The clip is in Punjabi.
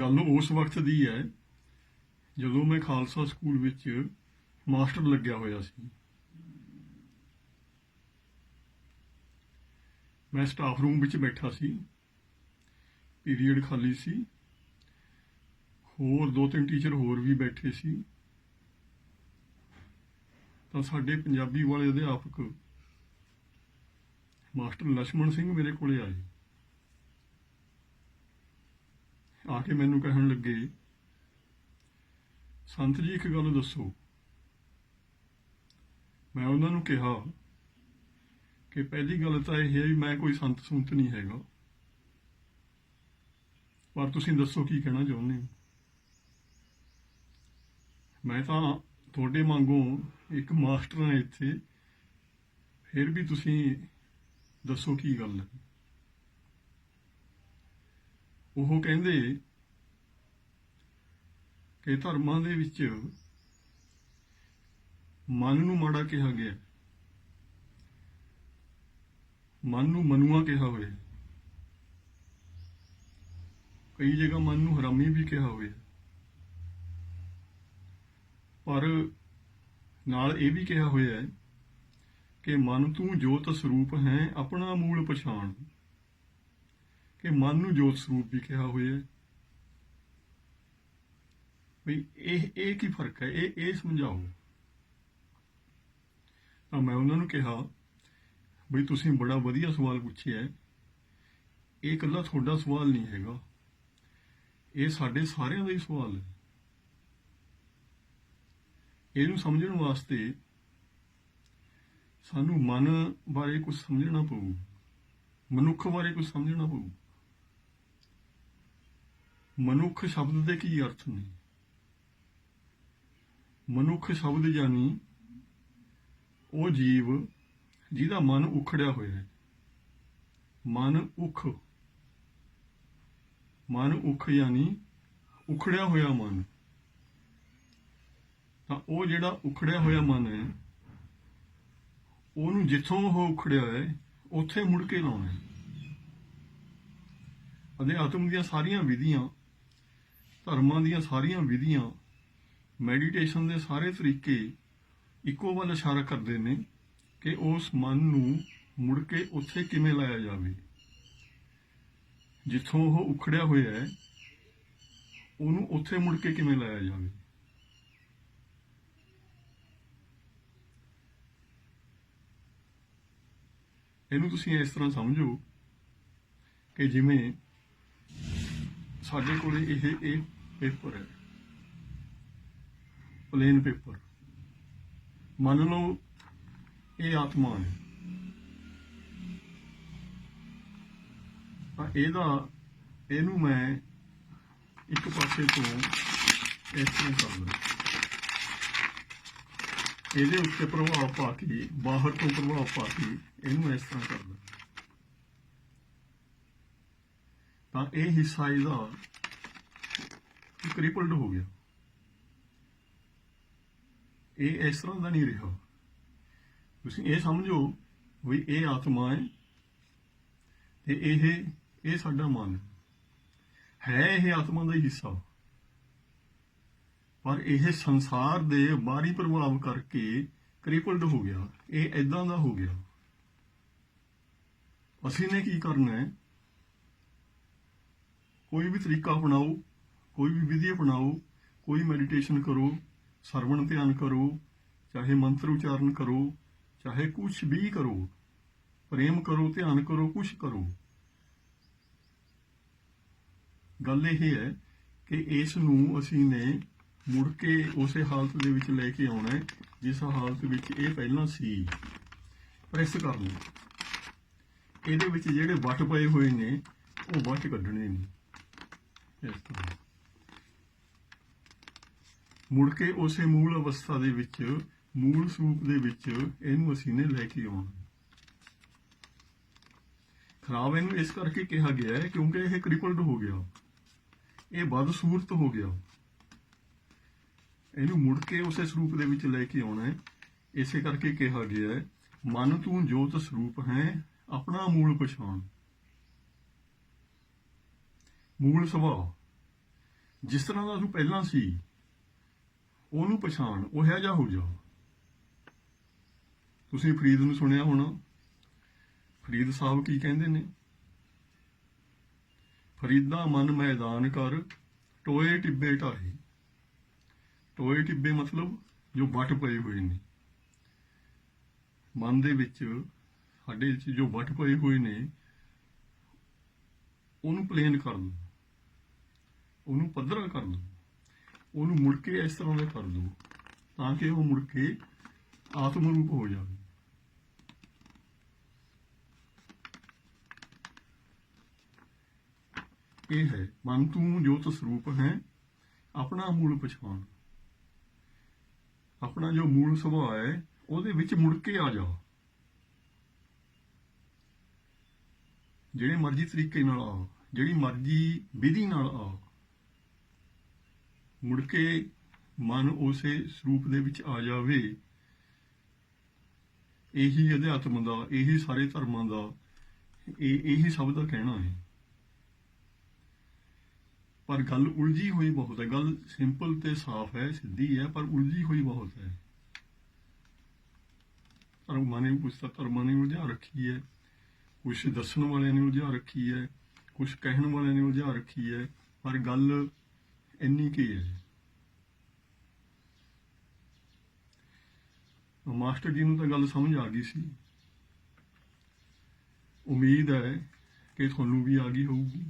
ਗੱਲ ਉਸ ਵਕਤ ਦੀ ਹੈ, ਜਦੋਂ ਮੈਂ ਖਾਲਸਾ ਸਕੂਲ ਵਿੱਚ ਮਾਸਟਰ ਲੱਗਿਆ ਹੋਇਆ ਸੀ। ਮੈਂ ਸਟਾਫ ਰੂਮ ਵਿੱਚ ਬੈਠਾ ਸੀ। ਪੀਰੀਅਡ ਖਾਲੀ ਸੀ। ਹੋਰ ਦੋ ਤਿੰਨ ਟੀਚਰ ਹੋਰ ਵੀ ਬੈਠੇ ਸੀ। ਤਾਂ ਸਾਡੇ ਪੰਜਾਬੀ ਵਾਲੇ ਅਧਿਆਪਕ ਮਾਸਟਰ ਲక్ష్మణ ਸਿੰਘ ਮੇਰੇ ਕੋਲੇ ਆਏ। ਕੇ ਮੈਨੂੰ ਕਹਿਣ ਲੱਗੇ, ਸੰਤ ਜੀ, ਇੱਕ ਗੱਲ ਦੱਸੋ। ਮੈਂ ਉਹਨਾਂ ਨੂੰ ਕਿਹਾ ਕਿ ਪਹਿਲੀ ਗੱਲ ਤਾਂ ਇਹ ਹੈ ਵੀ ਮੈਂ ਕੋਈ ਸੰਤ ਸੁੰਤ ਨਹੀਂ ਹੈਗਾ। ਪਰ ਤੁਸੀਂ ਦੱਸੋ ਕੀ ਕਹਿਣਾ ਚਾਹੁੰਦੇ ਹੋ? ਮੈਂ ਤਾਂ ਤੁਹਾਡੇ ਵਾਂਗੂ ਇੱਕ ਮਾਸਟਰ ਹਾਂ ਇੱਥੇ। ਫਿਰ ਵੀ ਤੁਸੀਂ ਦੱਸੋ ਕੀ ਗੱਲ ਹੈ? ਉਹ ਕਹਿੰਦੇ ਕਿ ਧਰਮਾਂ ਦੇ ਵਿੱਚ ਮਨ ਨੂੰ ਮਾੜਾ ਕਿਹਾ ਗਿਆ। ਮਨ ਨੂੰ ਮਨੁਆ ਕਿਹਾ ਹੋਇਆ। ਕਈ ਜਗ੍ਹਾ ਮਨ ਨੂੰ ਹਰਾਮੀ ਵੀ ਕਿਹਾ ਹੋਇਆ। ਪਰ ਨਾਲ ਇਹ ਵੀ ਕਿਹਾ ਹੋਇਆ ਹੈ ਕਿ ਮਨ ਤੂੰ ਜੋਤ ਸਰੂਪ ਹੈ, ਆਪਣਾ ਮੂਲ ਪਛਾਣ। ਕਿ ਮਨ ਨੂੰ ਜੋਤ ਸਰੂਪ ਵੀ ਕਿਹਾ ਹੋਇਆ ਹੈ। ਵੀ ਇਹ ਇਹ ਕੀ ਫ਼ਰਕ ਹੈ? ਇਹ ਇਹ ਸਮਝਾਓ। ਤਾਂ ਮੈਂ ਉਹਨਾਂ ਨੂੰ ਕਿਹਾ ਵੀ ਤੁਸੀਂ ਬੜਾ ਵਧੀਆ ਸਵਾਲ ਪੁੱਛਿਆ ਹੈ। ਇਹ ਇਕੱਲਾ ਤੁਹਾਡਾ ਸਵਾਲ ਨਹੀਂ ਹੈਗਾ। ਇਹ ਸਾਡੇ ਸਾਰਿਆਂ ਦਾ ਹੀ ਸਵਾਲ ਹੈ। ਇਹਨੂੰ ਸਮਝਣ ਵਾਸਤੇ ਸਾਨੂੰ ਮਨ ਬਾਰੇ ਕੁਝ ਸਮਝਣਾ ਪਊ। ਮਨੁੱਖ ਬਾਰੇ ਕੁਝ ਸਮਝਣਾ ਪਊ। ਮਨੁੱਖ ਸ਼ਬਦ ਦੇ ਕੀ ਅਰਥ ਨੇ? ਮਨੁੱਖ ਸ਼ਬਦ ਜਾਨੀ ਉਹ ਜੀਵ ਜਿਹਦਾ ਮਨ ਉਖੜਿਆ ਹੋਇਆ ਹੈ। ਮਨ ਉਖ। ਮਨ ਉਖ ਯਾਨੀ ਉਖੜਿਆ ਹੋਇਆ ਮਨ। ਤਾਂ ਉਹ ਜਿਹੜਾ ਉਖੜਿਆ ਹੋਇਆ ਮਨ ਹੈ, ਉਹਨੂੰ ਜਿੱਥੋਂ ਉਹ ਉਖੜਿਆ ਹੈ, ਉੱਥੇ ਮੁੜ ਕੇ ਲਾਉਣਾ ਹੈ। ਅਧਿਆਤਮ ਦੀਆਂ ਸਾਰੀਆਂ ਵਿਧੀਆਂ, ਧਰਮਾਂ ਦੀਆਂ ਸਾਰੀਆਂ ਵਿਧੀਆਂ ਮੈਡੀਟੇਸ਼ਨ ਦੇ ਸਾਰੇ ਤਰੀਕੇ ਇੱਕੋ ਵੱਲ ਇਸ਼ਾਰਾ ਕਰਦੇ ਨੇ ਕਿ ਉਸ ਮਨ ਨੂੰ ਮੁੜ ਕੇ ਉੱਥੇ ਕਿਵੇਂ ਲਾਇਆ ਜਾਵੇ। ਜਿੱਥੋਂ ਉਹ ਉਖੜਿਆ ਹੋਇਆ ਹੈ, ਉਹਨੂੰ ਉੱਥੇ ਮੁੜ ਕੇ ਕਿਵੇਂ ਲਾਇਆ ਜਾਵੇ। ਇਹਨੂੰ ਤੁਸੀਂ ਇਸ ਤਰ੍ਹਾਂ ਸਮਝੋ ਕਿ ਜਿਵੇਂ ਸਾਡੇ ਕੋਲੇ ਇਹ ਇਹ ਪੇਪਰ ਹੈ। ਪਲੇਨ ਪੇਪਰ ਮੰਨ ਲਓ, ਇਹ ਆਤਮਾ ਹੈ। ਤਾਂ ਇਹਦਾ, ਇਹਨੂੰ ਮੈਂ ਇੱਕ ਪਾਸੇ ਤੋਂ ਇਸ ਤਰ੍ਹਾਂ ਕਰ ਲਾਂ ਇਹਦੇ ਉੱਤੇ ਪ੍ਰਭਾਵ ਪਾ ਕੇ, ਬਾਹਰ ਤੋਂ ਪ੍ਰਭਾਵ ਪਾ ਕੇ ਇਹਨੂੰ ਇਸ ਤਰ੍ਹਾਂ ਕਰ ਲਾਂ ਤਾਂ ਇਹ ਹਿੱਸਾ ਇਹਦਾ ਕ੍ਰਿਪਲਡ ਹੋ ਗਿਆ। ਇਹ ਇਸ ਤਰ੍ਹਾਂ ਦਾ ਨਹੀਂ ਰਿਹਾ। ਤੁਸੀਂ ਇਹ ਸਮਝੋ ਵੀ ਇਹ ਆਤਮਾ ਹੈ ਤੇ ਇਹ ਇਹ ਸਾਡਾ ਮਨ ਹੈ। ਇਹ ਆਤਮਾ ਦਾ ਹਿੱਸਾ। ਪਰ ਇਹ ਸੰਸਾਰ ਦੇ ਬਾਹਰੀ ਪ੍ਰਭਾਵ ਕਰਕੇ ਕ੍ਰਿਪਲਡ ਹੋ ਗਿਆ। ਇਹ ਐਦਾਂ ਦਾ ਹੋ ਗਿਆ। ਅਸੀਂ ਨੇ ਕੀ ਕਰਨਾ ਹੈ? ਕੋਈ ਵੀ ਤਰੀਕਾ ਅਪਣਾਓ, ਕੋਈ ਵੀ ਵਿਧੀ ਅਪਣਾਓ, ਕੋਈ ਮੈਡੀਟੇਸ਼ਨ ਕਰੋ। ਸਰਵਣ ਧਿਆਨ ਕਰੋ, ਚਾਹੇ ਮੰਤਰ ਉਚਾਰਨ ਕਰੋ, ਚਾਹੇ ਕੁਝ ਵੀ ਕਰੋ, ਪ੍ਰੇਮ ਕਰੋ, ਧਿਆਨ ਕਰੋ ਕੁਝ ਕਰੋ। ਗੱਲ ਇਹ ਹੈ ਕਿ ਇਸ ਨੂੰ ਅਸੀਂ ਨੇ ਮੁੜ ਕੇ ਉਸੇ ਹਾਲਤ ਦੇ ਵਿੱਚ ਲੈ ਕੇ ਆਉਣਾ ਹੈ, ਜਿਸ ਹਾਲਤ ਵਿੱਚ ਇਹ ਪਹਿਲਾਂ ਸੀ। ਪ੍ਰੈਸ ਕਰਨਾ ਇਹਦੇ ਵਿੱਚ ਜਿਹੜੇ ਵੱਟ ਪਏ ਹੋਏ ਨੇ, ਉਹ ਵੱਟ ਕੱਢਣੇ ਨੇ। ਇਸ ਤਰ੍ਹਾਂ। ਮੁੜ ਕੇ ਉਸੇ ਮੂਲ ਅਵਸਥਾ ਦੇ ਵਿੱਚ, ਮੂਲ ਸਰੂਪ ਦੇ ਵਿੱਚ ਇਹਨੂੰ ਅਸੀਂ ਨੇ ਲੈ ਕੇ ਆਉਣਾ। ਖਰਾਬ ਇਹਨੂੰ ਇਸ ਕਰਕੇ ਕਿਹਾ ਗਿਆ ਹੈ ਕਿਉਂਕਿ ਇਹ ਕ੍ਰਿਪਲਡ ਹੋ ਗਿਆ। ਇਹ ਬਦ ਹੋ ਗਿਆ। ਇਹਨੂੰ ਮੁੜ ਕੇ ਉਸੇ ਸਰੂਪ ਦੇ ਵਿੱਚ ਲੈ ਕੇ ਆਉਣਾ ਹੈ। ਇਸੇ ਕਰਕੇ ਕਿਹਾ ਗਿਆ ਹੈ, ਮਨ ਤੂੰ ਜੋਤ ਸਰੂਪ ਹੈ, ਆਪਣਾ ਮੂਲ ਪਛਾਣ। ਮੂਲ ਸੁਭਾਅ। ਜਿਸ ਤਰ੍ਹਾਂ ਦਾ ਤੂੰ ਪਹਿਲਾਂ ਸੀ ਉਹਨੂੰ ਪਛਾਣ, ਉਹ ਹੈ ਜਾਂ ਹੋ ਜਾ। ਤੁਸੀਂ ਫਰੀਦ ਨੂੰ ਸੁਣਿਆ ਹੋਣਾ। ਫਰੀਦ ਸਾਹਿਬ ਕੀ ਕਹਿੰਦੇ ਨੇ? ਫਰੀਦਾ ਮਨ ਮੈਦਾਨ ਕਰ, ਟੋਏ ਟਿੱਬੇ ਢਾਹੇ। ਟੋਏ ਟਿੱਬੇ ਮਤਲਬ ਜੋ ਵੱਟ ਪਏ ਹੋਏ ਨੇ। ਮਨ ਦੇ ਵਿੱਚ, ਸਾਡੇ ਵਿੱਚ ਜੋ ਵੱਟ ਪਏ ਹੋਏ ਨੇ, ਉਹਨੂੰ ਪਲੇਨ ਕਰ ਦੋ ਉਹਨੂੰ ਪੱਧਰਾ ਕਰ ਦੋ ਉਹਨੂੰ ਮੁੜ ਕੇ ਇਸ ਤਰ੍ਹਾਂ ਦਾ ਕਰ ਦੋ ਤਾਂ ਕਿ ਉਹ ਮੁੜ ਕੇ ਆਤਮ ਰੂਪ ਹੋ ਜਾਵੇ। ਇਹ ਹੈ, ਮਨ ਤੂੰ ਜੋਤ ਸਰੂਪ ਹੈ, ਆਪਣਾ ਮੂਲ ਪਛਾਣ। ਆਪਣਾ ਜੋ ਮੂਲ ਸੁਭਾਅ ਹੈ, ਉਹਦੇ ਵਿੱਚ ਮੁੜ ਕੇ ਆ ਜਾ। ਜਿਹੜੇ ਮਰਜ਼ੀ ਤਰੀਕੇ ਨਾਲ ਆ, ਜਿਹੜੀ ਮਰਜ਼ੀ ਵਿਧੀ ਨਾਲ ਆ ਮੁੜ ਕੇ ਮਨ ਉਸੇ ਸਰੂਪ ਦੇ ਵਿੱਚ ਆ ਜਾਵੇ। ਇਹੀ ਅਧਿਆਤਮ ਦਾ, ਇਹੀ ਸਾਰੇ ਧਰਮਾਂ ਦਾ, ਇਹ, ਇਹੀ ਸਭ ਦਾ ਕਹਿਣਾ ਹੈ। ਪਰ ਗੱਲ ਉਲਝੀ ਹੋਈ ਬਹੁਤ ਹੈ। ਗੱਲ ਸਿੰਪਲ ਤੇ ਸਾਫ਼ ਹੈ, ਸਿੱਧੀ ਹੈ, ਪਰ ਉਲਝੀ ਹੋਈ ਬਹੁਤ ਹੈ। ਧਰਮਾਂ ਨੇ ਕੁਛ ਧਰਮਾਂ ਨੇ ਉਲਝਾ ਰੱਖੀ ਹੈ। ਕੁਛ ਦੱਸਣ ਵਾਲਿਆਂ ਨੇ ਉਲਝਾ ਰੱਖੀ ਹੈ, ਕੁਛ ਕਹਿਣ ਵਾਲਿਆਂ ਨੇ ਉਲਝਾ ਰੱਖੀ ਹੈ। ਪਰ ਗੱਲ ਇੰਨੀ ਕੀ ਹੈ ਮਾਸਟਰ ਜੀ ਨੂੰ ਤਾਂ ਗੱਲ ਸਮਝ ਆ ਗਈ ਸੀ। ਉਮੀਦ ਹੈ ਕਿ ਤੁਹਾਨੂੰ ਵੀ ਆ ਗਈ ਹੋਊਗੀ।